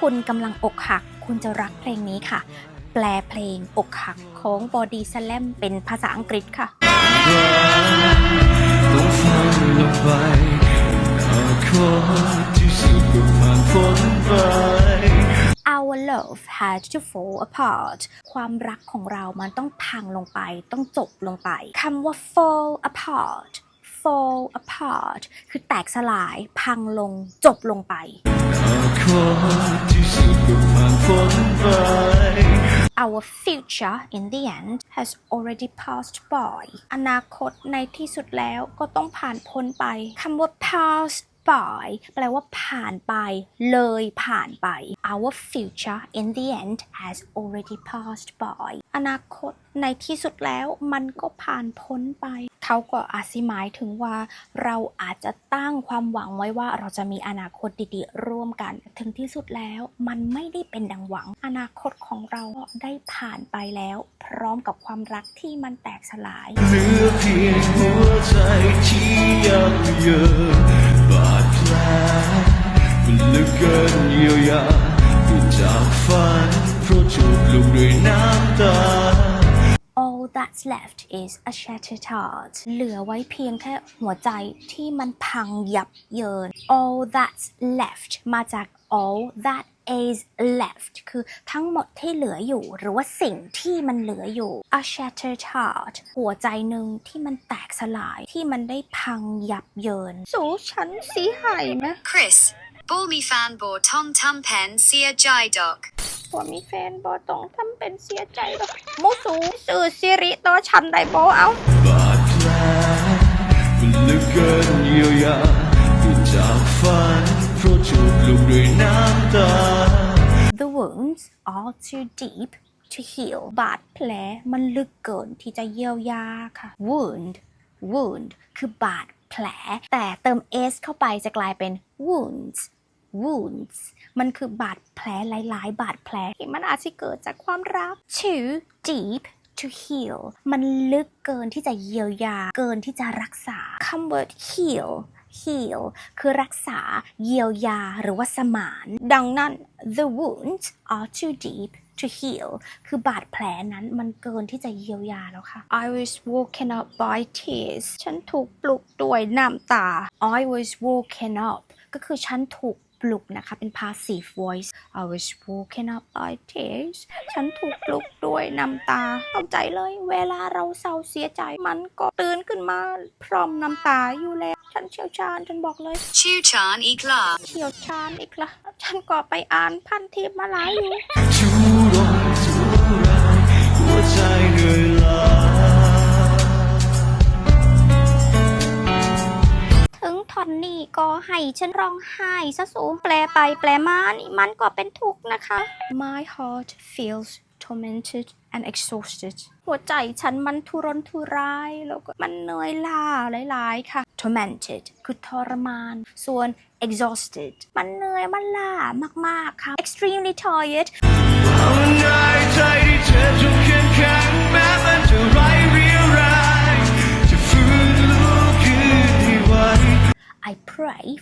คุณกำลังอกหัก คุณจะรักเพลงนี้ค่ะ แปลเพลงอกหักของ Body Slam เป็นภาษาอังกฤษค่ะต้องฟังลงไปอนาคตที่สุดก็ผ่านพ้นไป Our love had to fall apart ความรักของเรามันต้องพังลงไป ต้องจบลงไปคำว่า fall apart fall apart คือแตกสลายพังลงจบลงไป Our future in the end has already passed by อนาคตในที่สุดแล้วก็ต้องผ่านพ้นไปคำว่า pass by แปลว่าผ่านไป เลยผ่านไป Our future in the end has already passed by อนาคต ในที่สุดแล้วมันก็ผ่านพ้นไป เขาก็อาจสิหมายถึงว่า เราอาจจะตั้งความหวังไว้ว่าเราจะมีอนาคตดีๆ ร่วมกัน ถึงที่สุดแล้วมันไม่ได้เป็นดังหวัง อนาคตของเราได้ผ่านไปแล้ว พร้อมกับความรักที่มันแตกสลายเหลือเพียงหัวใจที่ยังเยินบาดแผลมันเหลือเกินเยียวยาเกิดจากฝันเพราะถูกลุกด้วยน้ำตา that's left is a shattered heart เหลือไว้เพียงแค่หัวใจที่มันพังยับเยิน All that's left มาจาก all that is left คือทั้งหมดที่เหลืออยู่ หรือว่าสิ่งที่มันเหลืออยู่ a shattered heart หัวใจหนึ่งที่มันแตกสลายที่มันได้พังยับเยิน สู้ฉันสีหายไหม Chris, ball me fan bo tong tum pen sia jai dok. ผัวมีแฟนบอต้องทำเป็นเสียใจหรอกมูสูสื่อสิริต่อฉันได้บอเอาบาดแผลมันเหลือเกินเยียวยาเกิดจากฝันเพราะถูกลุกด้วยน้ำตา The wounds are too deep to heal บาดแผลมันลึกเกินที่จะเยียวยาค่ะ wound wound คือบาดแผล แต่เติม s เข้าไปจะกลายเป็น wounds wounds มันคือบาดแผลหลาย ๆ บาดแผลที่มันอาจจะเกิดจากความรัก too deep to heal มันลึกเกินที่จะเยียวยา เกินที่จะรักษาคำว่า heal heal คือรักษาเยียวยาหรือว่าสมาน ดังนั้น the wounds are too deep to heal คือบาดแผลนั้นมันเกินที่จะเยียวยาแล้วค่ะ I was woken up by tears ฉันถูกปลุกด้วยน้ำตา I was woken up ก็คือฉันถูก ปลุกนะคะ เป็น passive voice I was woken up by tears ฉันถูกปลุกด้วยน้ำตาเข้าใจเลย เวลาเราเศร้าเสียใจมันก็ตื่นขึ้นมาพร้อมน้ำตาอยู่แล้ว ฉันเชี่ยวชาญฉันบอกเลย Chu chan ik la. เชี่ยวชาญอีกละฉันก็ไปอ่านพันทิปมาหลายอยู่ ฉันร้องไห้ซะสูงแปลไปแปลมานี่มันก็เป็นทุกข์นะคะ My heart feels tormented and exhausted หัวใจฉันมันทุรนทุรายแล้วก็มันเหนื่อยล้าหลายๆค่ะ tormented คือทรมาน ส่วน exhausted มันเหนื่อยมันล้ามากๆค่ะ extremely tired เอาง่ายใจที่เธอจงเข้มแข็งแม้มันจะไร้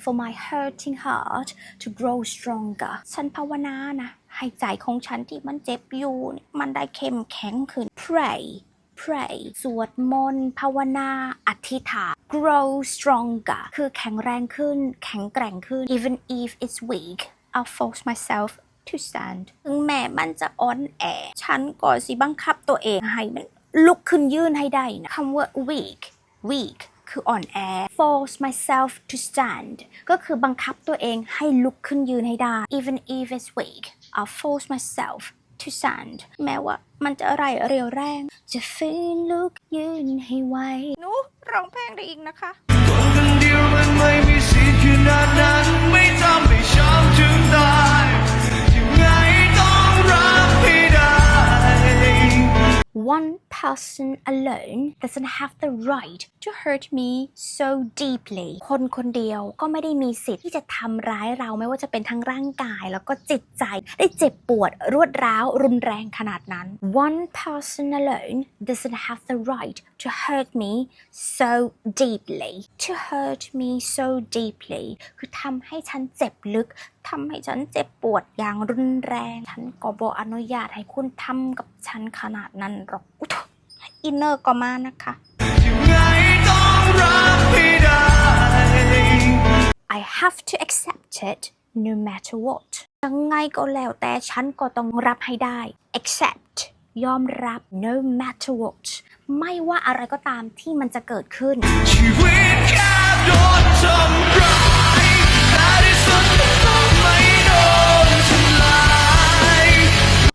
for my hurting heart to grow stronger ฉันภาวนานะให้ใจของฉันที่มันเจ็บอยู่นี่มันได้เข้มแข็งขึ้น pray pray สวดมนต์ภาวนาอธิษฐาน grow stronger คือแข็งแรงขึ้น แข็งแกร่งขึ้น even if it's weak I'll force myself to stand ถึงแม้มันจะอ่อนแอ ฉันก็สิบังคับตัวเองให้มันลุกขึ้นยืนให้ได้นะคำว่า weak weak คืออ่อนแอ force myself to stand ก็คือบังคับตัวเองให้ลุกขึ้นยืนให้ได้ even if it's weak I'll force myself to stand แม้ว่ามันจะอะไรเรียวแรง จะฟื้นลุกยืนให้ไวหนูร้องเพลงได้อีกนะคะตัวคนเดียวมันไม่มีสิทธิ์ขนาดนั้ person alone doesn't have the right to hurt me so deeply คนคนเดียวก็ไม่ได้มีสิทธิ์ที่จะทำร้ายเราไม่ว่าจะเป็นทั้งร่างกายแล้วก็จิตใจ ได้เจ็บปวดรวดร้าวรุนแรงขนาดนั้น One person alone doesn't have the right to hurt me so deeply to hurt me so deeply คือทำให้ฉันเจ็บลึกทำให้ฉันเจ็บปวดอย่างรุนแรง ฉันก็บอกอนุญาตให้คุณทำกับฉันขนาดนั้นหรอก อินเนอร์ก็มานะคะ I have to accept it no matter what ยังไงก็แล้วแต่ฉันก็ต้องรับให้ได้ accept ยอมรับ no matter what ไม่ว่าอะไรก็ตามที่มันจะเกิดขึ้นชีวิตแค่โดนทำร้าย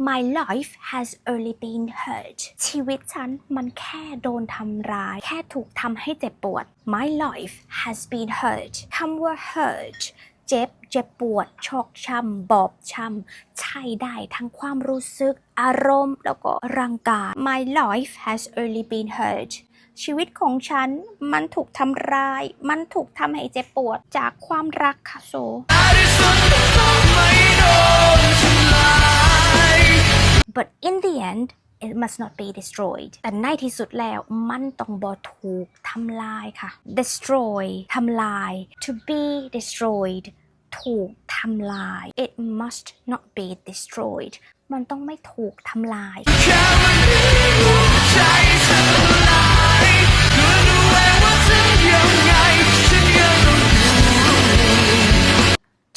My life has only been hurt ชีวิตฉันมันแค่โดนทำร้าย แค่ถูกทำให้เจ็บปวด My life has been hurt คำว่า hurt เจ็บ เจ็บปวด ชอกช้ำ บอบช้ำ ใช่ได้ทั้งความรู้สึก อารมณ์ แล้วก็ร่างกาย My life has only been hurt ชีวิตของฉัน มันถูกทำร้าย มันถูกทำให้เจ็บปวดจากความรักค่ะโซ but in the end it must not be destroyed แต่ในที่สุดแล้วมันต้องบ่ถูกทำลายค่ะ destroy ทำลาย to be destroyed ถูกทำลาย it must not be destroyed มันต้องไม่ถูกทำลาย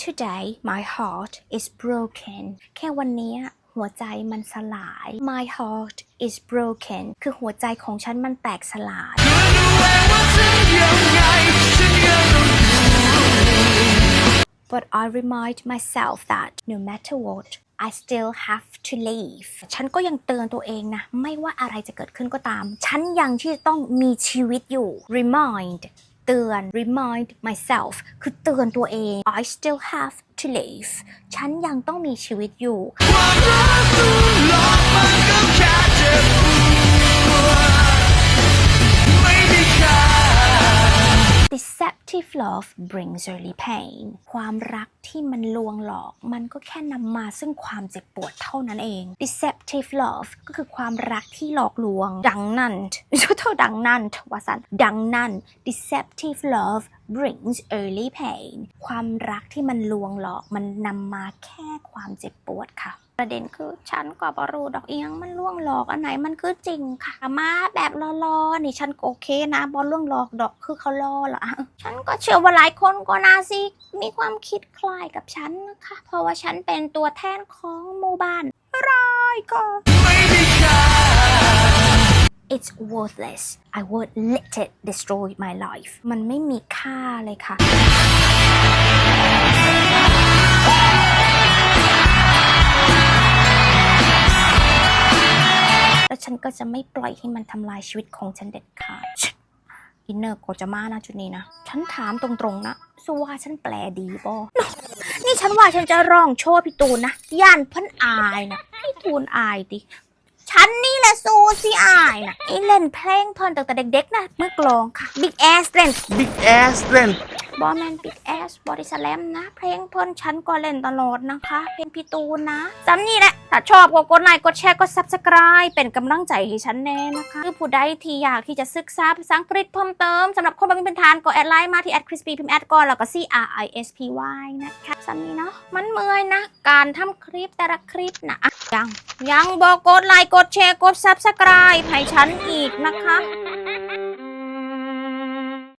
Today my heart is broken แค่วันนี้ หัวใจมันสลาย My heart is broken คือหัวใจของฉันมันแตกสลายา But I remind myself that no matter what I still have to leave ฉันก็ยังเตือนตัวเองนะ ไม่ว่าอะไรจะเกิดขึ้นก็ตาม ฉันยังที่จะต้องมีชีวิตอยู่ remind เตือน remind myself คือเตือนตัวเอง I still have to live ฉันยังต้องมีชีวิตอยู่ความรักตัวหลอกมันก็แค่เจ็บปวดไม่ได้ค่า Deceptive love brings only pain ความรักที่มันลวงหลอก มันก็แค่นำมาซึ่งความเจ็บปวดเท่านั้นเอง Deceptive love ก็คือความรักที่หลอกลวง ดังนั้นเท่าดังนั้นวาสันดังนั้น Deceptive love brings only pain ความรักที่มันลวงหลอก มันนำมาแค่ความเจ็บปวดค่ะ ประเด็นคือฉันก็บรูดอกเอียงมันล่วงหลอกอันไหนมันคือจริงค่ะมาแบบรอๆนี่ฉันโอเคนะบอลล่วงหลอกดอกคือเขาลอเหรอฉันก็เชื่อว่าหลายคนก็น่าสิมีความคิดคล้ายกับฉันนะคะ เพราะว่าฉันเป็นตัวแทนของหมู่บ้านรายก็ It's worthless I would let it destroy my life มันไม่มีค่าเลยค่ะ และฉันก็จะไม่ปล่อยให้มันทำลายชีวิตของฉันเด็ดขาดอินเนอร์ก็จะมานะจุดนี้นะ ฉันถามตรงๆนะสว่าฉันแปลดีป่นี่ฉันว่าฉันจะร้องโชว์พี่ตูนนะ ย่านพันอายนะ พี่ตูนอายดิ ฉันนี่แหละซูซี่อายนะไอเล่นเพลงเพิ่นตั้งแต่เด็กๆนะเมื่อกลองค่ะ Big Ass เล่น Big ass เล่นบอแมน Big Ass Body Slam นะ เพลงเพิ่นฉันก็เล่นตลอดนะคะ เพลงพี่ตูนนะจำนี่แหละ ถ้าชอบก็กดไลค์กดแชร์กด Subscribe เป็นกำลังใจให้ฉันแน่นะคะคือผู้ใดที่อยากที่จะศึกษาภาษาอังกฤษเพิ่มเติมสำหรับคนแบบมีเป็นทานก็แอดไลน์มาที่ at crispy พิมพ์แอดก่อนแล้วก็ c r i s p y นะคะสำนี้เนาะมันเมื่อยนะ การทำคลิปแต่ละคลิปนะอะยังยังบอกกดไลค์กดแชร์กด Subscribe ให้ฉันอีกนะคะ